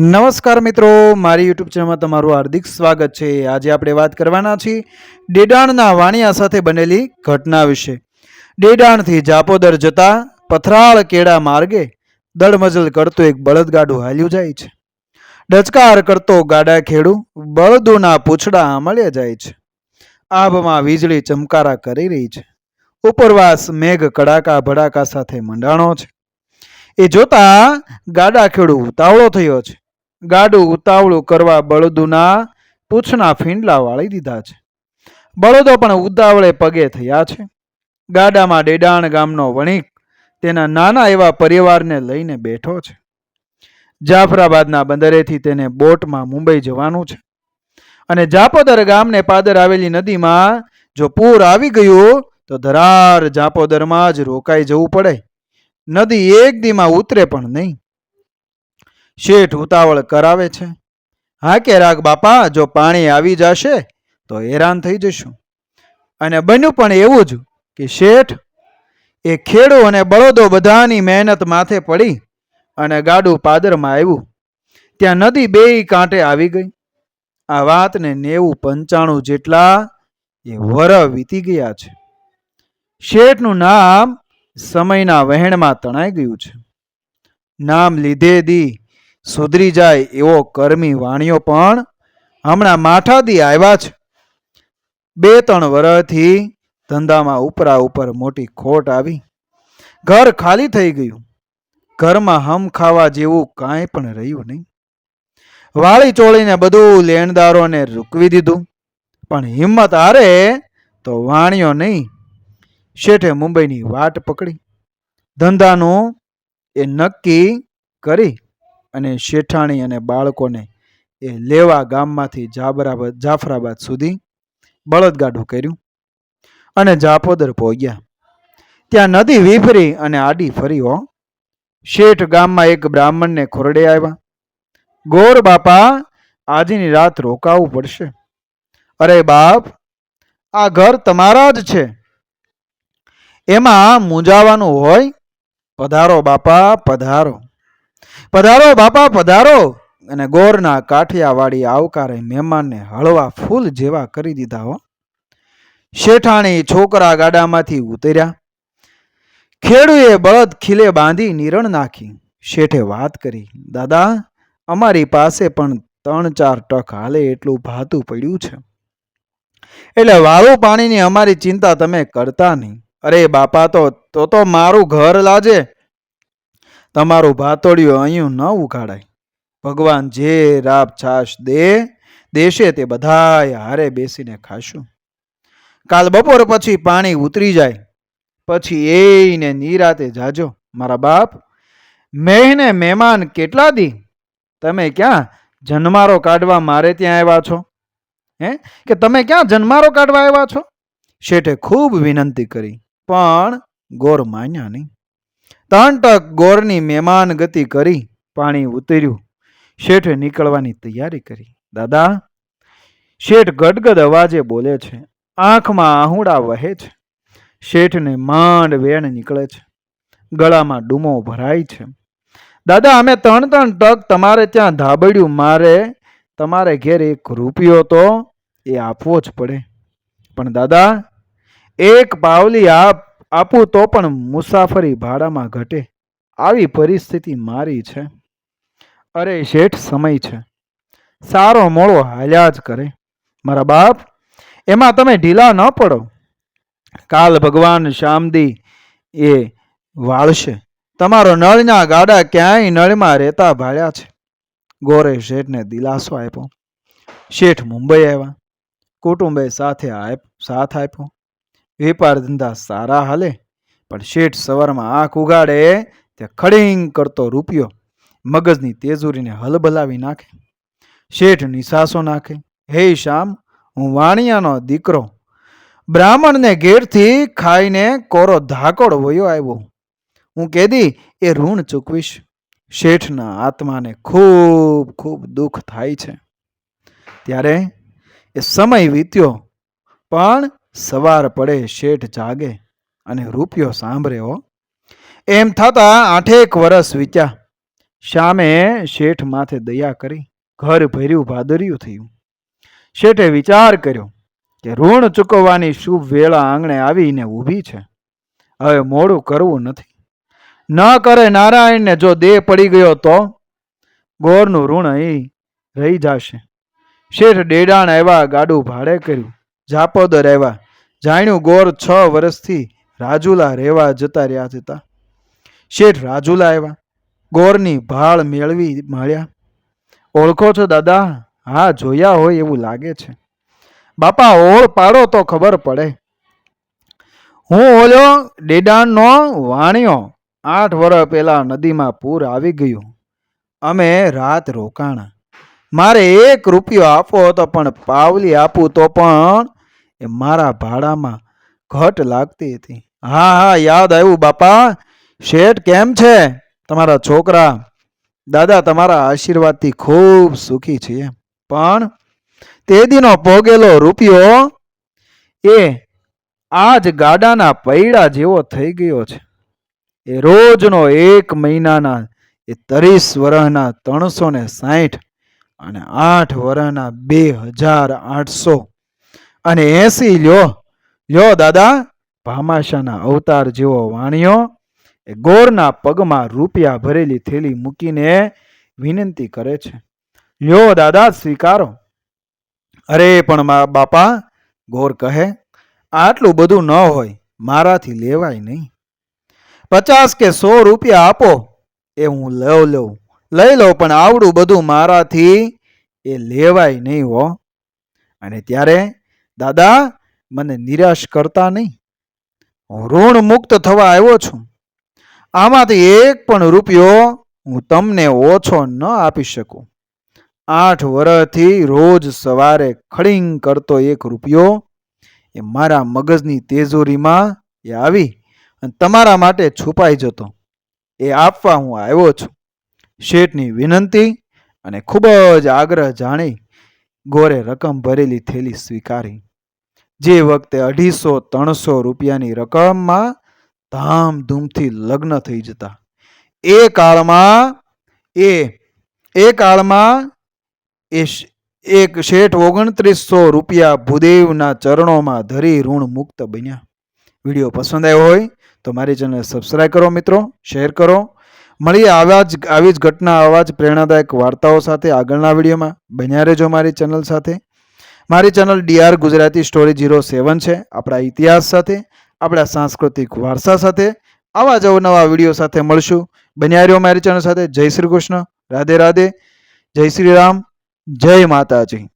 નમસ્કાર મિત્રો, મારી યુટ્યુબ ચેનલમાં તમારું હાર્દિક સ્વાગત છે. આજે આપણે વાત કરવાના છીએ ડેડાણના વાણિયા સાથે બનેલી ઘટના વિશે. ડેડાણથી જાપોદર જતા પથરાળ કેળા માર્ગે દળમજલ કરતું એક બળદગાડું હાલ્યું જાય છે. ડચકાર કરતો ગાડા ખેડુ બળદોના પૂંછડા મળ્યા જાય છે. આભમાં વીજળી ચમકારા કરી રહી છે. ઉપરવાસ મેઘ કડાકા ભડાકા સાથે મંડાણો છે. એ જોતા ગાડા ખેડુ ઉતાવળો થયો છે. ગાડું ઉતાવળું કરવા બળદુના પૂંછના ફીંડલા વાળી દીધા છે. બળદો પણ ઉતાવળે પગે થયા છે. ગાડામાં ડેડાણ ગામનો વણિક તેના નાના એવા પરિવારને લઈને બેઠો છે. જાફરાબાદના બંદરેથી તેને બોટમાં મુંબઈ જવાનું છે. અને જાપોદર ગામને પાદર આવેલી નદીમાં જો પૂર આવી ગયું તો ધરાર જાપોદરમાં જ રોકાઈ જવું પડે. નદી એક દીમાં ઉતરે પણ નહીં. શેઠ ઉતાવળ કરાવે છે? હા કે રાગ બાપા, જો પાણી આવી જશે, તો હેરાન થઈ જશું. અને બન્યું પણ એવું જ કે શેઠ એ ખેડો અને બળદો બધાની મહેનત માથે પડી અને ગાડું પાદરમાં આવ્યું. ત્યાં નદી બેય કાંઠે આવી ગઈ. આ વાતને નેવું પંચાણું જેટલા એ વર વીતી ગયા છે. શેઠનું નામ સમયના વહેણમાં તણાઈ ગયું છે. નામ લીધે દી સુધરી જાય એવો કર્મી વાણિયો પણ હમણાં માઠાથી આવ્યા છે. બે ત્રણ વર્ષથી ધંધામાં ઉપરા ઉપર મોટી ખોટ આવી. ઘર ખાલી થઈ ગયું. ઘરમાં હમ ખાવા જેવું કાંઈ પણ રહ્યું નહીં. વાળી ચોળીને બધું લેણદારોને રૂકવી દીધું. પણ હિંમત હારે તો વાણિયો નહીં. શેઠે મુંબઈની વાટ પકડી. ધંધાનું એ નક્કી કરી અને શેઠાણી અને બાળકોને એ લેવા ગામમાંથી જાબરાબાદ જાફરાબાદ સુધી બળદગાડું કર્યું અને જાપોદર પહોંચ્યા. ત્યાં નદી વિફરી અને આડી ફરી હો. શેઠ ગામમાં એક બ્રાહ્મણને ખોરડે આવ્યા. ગોર બાપા, આજની રાત રોકાવું પડશે. અરે બાપ, આ ઘર તમારા જ છે. એમાં મૂંઝાવાનું હોય? પધારો બાપા, પધારો. પધારો, બાપા, પધારો. અને ગોરના કાઠિયાવાડી આવકારે મહેમાનને હળવા ફૂલ જેવા કરી દીધા હો. શેઠાણી છોકરા ગાડામાંથી ઉતર્યા. ખેડૂએ બળદ ખીલે બાંધી નિરણ નાખી. શેઠે વાત કરી, દાદા, અમારી પાસે પણ ત્રણ ચાર ટક હાલે એટલું ભાતું પડ્યું છે. એટલે વાળું પાણીની અમારી ચિંતા તમે કરતા નહીં. અરે બાપા, તો તો તો મારું ઘર લાજે. તમારું ભાતોડિયું અહીં ન ઉઘાડાય. ભગવાન જે રાપ છાશ દે, દેશે તે બધાય હારે બેસીને ખાશું. કાલ બપોર પછી પાણી ઉતરી જાય. પછી એને નિરાતે જાજો, મારા બાપ. મેહને મહેમાન કેટલા દી? તમે ક્યાં જન્મારો કાઢવા મારે ત્યાં આવ્યા છો? હે? કે તમે ક્યાં જન્મારો કાઢવા આવ્યા છો? શેઠે ખૂબ વિનંતી કરી, પણ ગોર માન્યા નહીં. ત્રણ ટક ગોરની મહેમાન ગતિ કરી પાણી ઉતર્યું. શેઠે નીકળવાની તૈયારી કરી. દાદા, શેઠ ગદગદ અવાજે બોલે છે, આંખમાં આહુડા વહે છે. શેઠને માંડ વેણ નીકળે છે, ગળામાં ડૂમો ભરાય છે. દાદા, અમે ત્રણ ત્રણ ટક તમારે ત્યાં ધાબડ્યું મારે તમારે ઘેર એક રૂપિયો તો એ આપવો જ પડે. પણ દાદા, એક પાવલી આપ આપું તો પણ મુસાફરી ભાડામાં ઘટે. આવી પરિસ્થિતિ મારી છે. અરે, શેઠ, સમય છે. સારો મોળો હાલ્યા જ કરે. મારા બાપ, એમાં તમે ઢીલા ન પડો. કાલ ભગવાન શામદી એ વાળશે. તમારો નળના ગાડા ક્યાંય નળમાં રહેતા ભાળ્યા છે. ગોરે શેઠને દિલાસો આપ્યો. શેઠ મુંબઈ આવ્યા. કુટુંબે સાથે સાથ આપ્યો. વેપાર ધંધા સારા હાલે, પણ શેઠ સવારમાં આંખ ઉગાડે તે ખડીંગ કરતો રૂપિયો મગજની તેજુરીને હલબલાવી નાખે. શેઠ નિશાસો નાખે, હે શ્યામ, હું વાણિયાનો દીકરો. બ્રાહ્મણને ઘેરથી ખાઈને કોરો ધાકોડ વયો આવ્યો. હું કેદી એ ઋણ ચૂકવીશ. શેઠના આત્માને ખૂબ ખૂબ દુઃખ થાય છે. ત્યારે એ સમય વીત્યો, પણ સવાર પડે, શેઠ જાગે અને રૂપિયો સાંભળ્યો. એમ થતા આઠેક વરસ વીત્યા. શામે શેઠ માથે દયા કરી, ઘર ભર્યું ભાદર્યું થયું. શેઠે વિચાર કર્યો કે ઋણ ચૂકવવાની શુભ વેળા આંગણે આવીને ઊભી છે. હવે મોડું કરવું નથી. ન કરે નારાયણને જો દેહ પડી ગયો તો? ગોરનું ઋણ અહીં રહી જશે. શેઠ ડેડાણ આવ્યા ગાડું ભાડે કર્યું. જાપોદર આવ્યા જાણ્યું ગોર છ વર્ષથી રાજુલા રહેવા જતા રહ્યા હતા. શેઠ રાજુલા આવ્યા. ગોરની ભાળ મેળવી મળ્યા. ઓળખો છો દાદા? હા, જોયા હોય એવું લાગે છે. બાપા, ઓળ પાડો તો ખબર પડે. હું ઓલ્યો ડેડાણનો વાણિયો. આઠ વર્ષ પહેલા નદીમાં પૂર આવી ગયું. અમે રાત રોકાણા. મારે એક રૂપિયો આપવો હતો પણ પાવલી આપું તો પણ એ મારા ભાડામાં ઘટ લાગતી હતી. હા હા, યાદ આવ્યું, બાપા. શેઠ કેમ છે? તમારા છોકરા. દાદા, તમારા આશીર્વાદથી ખૂબ સુખી છીએ. પણ તે દીનો પોગેલો રૂપિયો એ આજ ગાડાના પૈડા જેવો થઈ ગયો છે. એ રોજનો એક મહિનાના, એ ત્રીસ વર્ષના ત્રણસો ને સાઠ અને આઠ વર્ષના બે હજાર આઠસો અને એસી લ્યો. લ્યો દાદા, ભામાશાના અવતાર જેવો વાણિયો, એ ગોરના પગમાં રૂપિયા ભરેલી થેલી મૂકીને વિનંતી કરે છે. લ્યો દાદા, સ્વીકારો. અરે, પણ મા બાપા, ગોર કહે, આટલું બધું ન હોય, મારાથી લેવાય નહીં. પચાસ કે સો રૂપિયા આપો, એ હું લઉં લઉં. લઈ લઉં, પણ આવડું બધું મારાથી એ લેવાય નહીં હો. અને ત્યારે દાદા, મને નિરાશ કરતા નહીં. હું ઋણ મુક્ત થવા આવ્યો છું. આમાંથી એક પણ રૂપિયો હું તમને ઓછો ન આપી શકું. આઠ વર્ષથી રોજ સવારે ખડીંગ કરતો એક રૂપિયો એ મારા મગજની તેજોરીમાં એ આવી અને તમારા માટે છુપાઈ જતો. એ આપવા હું આવ્યો છું. શેઠની વિનંતી અને ખૂબ જ આગ્રહ જાણી ગોરે રકમ ભરેલી થેલી સ્વીકારી. જે વખતે અઢીસો, ત્રણસો રૂપિયાની રકમમાં ધામધૂમથી લગ્ન થઈ જતા. એ કાળમાં, એ એ કાળમાં એ એક શેઠ ઓગણત્રીસો રૂપિયા ભૂદેવના ચરણોમાં ધરી ઋણ મુક્ત બન્યા. વીડિયો પસંદ આવ્યો હોય તો મારી ચેનલ સબસ્ક્રાઈબ કરો મિત્રો શેર કરો. મળી આવા જ, આવી જ ઘટના, આવા જ પ્રેરણાદાયક વાર્તાઓ સાથે આગળના વિડીયોમાં. બન્યા રહેજો મારી ચેનલ સાથે. મારી channel DR Gujarati story zero seven છે. આપણા ઇતિહાસ સાથે, આપણા સાંસ્કૃતિક વારસા સાથે, આવા જ અવનવા વીડિયો સાથે મળશું. બન્યા રહ્યો મારી ચેનલ સાથે. જય શ્રી કૃષ્ણ. રાધે રાધે. જય શ્રી રામ. જય માતાજી.